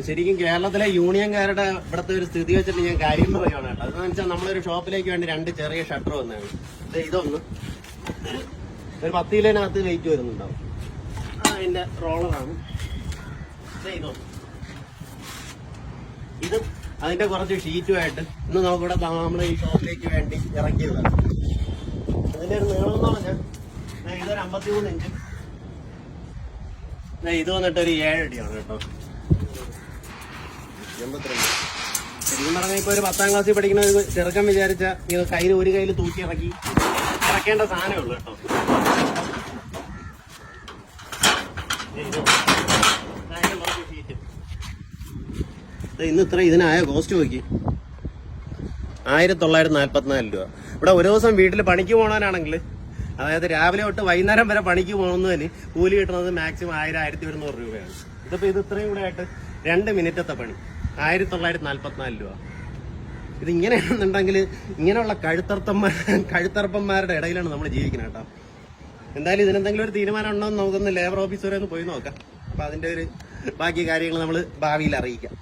ശരിക്കും കേരളത്തിലെ യൂണിയൻകാരുടെ ഇവിടുത്തെ ഒരു സ്ഥിതി വെച്ചിട്ട് ഞാൻ കാര്യം പറയുകയാണ് കേട്ടോ. അതെന്ന് വെച്ചാൽ നമ്മളൊരു ഷോപ്പിലേക്ക് വേണ്ടി രണ്ട് ചെറിയ ഷട്ടർ വന്നതാണ്. ഇത് ഇതൊന്ന് ഒരു പത്ത് കിലോനകത്ത് വെയിറ്റ് വരുന്നുണ്ടാവും. ആ, അതിന്റെ റോളറാണ് ഇതൊന്ന്. ഇതും അതിന്റെ കുറച്ച് ഷീറ്റുമായിട്ട് ഇന്ന് നമുക്കിവിടെ നമ്മൾ ഈ ഷോപ്പിലേക്ക് വേണ്ടി ഇറക്കിയതാണ്. ഇതിന്റെ ഒരു നീളം എന്ന് പറഞ്ഞാൽ ഇതൊരു അമ്പത്തിമൂന്ന് ഇഞ്ച് ഇത് വന്നിട്ട് ഒരു ഏഴടിയാണ് കേട്ടോ. എൺപത്തിരണ്ട്. ശരിക്കും പറഞ്ഞാൽ ഇപ്പൊ ഒരു പത്താം ക്ലാസ്സിൽ പഠിക്കുന്ന ഒരു ചെറുക്കൻ വിചാരിച്ച ഇത് കയ്യിൽ ഒരു കയ്യിൽ തൂക്കി ഇറക്കി ഇറക്കേണ്ട സാധനമേ ഉള്ളൂ കേട്ടോ. ഇന്ന് ഇത്ര ഇതിനായ കോസ്റ്റ് നോക്കി. ആയിരത്തി തൊള്ളായിരത്തി നാല്പത്തിനാല് രൂപ. ഇവിടെ ഒരു ദിവസം വീട്ടിൽ പണിക്ക് പോകണവനാണെങ്കിൽ അതായത് രാവിലെ തൊട്ട് വൈകുന്നേരം വരെ പണിക്ക് പോകുന്നതിന് കൂലി കിട്ടുന്നത് മാക്സിമം ആയിരം ആയിരത്തി ഒരുന്നൂറ് രൂപയാണ്. ഇതിപ്പോ ഇത് ഇത്രയും കൂടെ ആയിട്ട് രണ്ട് മിനിറ്റത്തെ പണി. ആയിരത്തി തൊള്ളായിരത്തി നാല്പത്തിനാല് രൂപ. ഇത് ഇങ്ങനെയാണെന്നുണ്ടെങ്കിൽ ഇങ്ങനെയുള്ള കഴുത്തർത്തന്മാർ കഴുത്തർപ്പന്മാരുടെ ഇടയിലാണ് നമ്മൾ ജീവിക്കുന്നത് കേട്ടോ. എന്തായാലും ഇതിനെന്തെങ്കിലും ഒരു തീരുമാനം ഉണ്ടോ എന്ന് നമുക്കൊന്ന് ലേബർ ഓഫീസ് വരെ ഒന്ന് പോയി നോക്കാം. അപ്പൊ അതിന്റെ ഒരു ബാക്കി കാര്യങ്ങൾ നമ്മൾ ഭാവിയിൽ അറിയിക്കാം.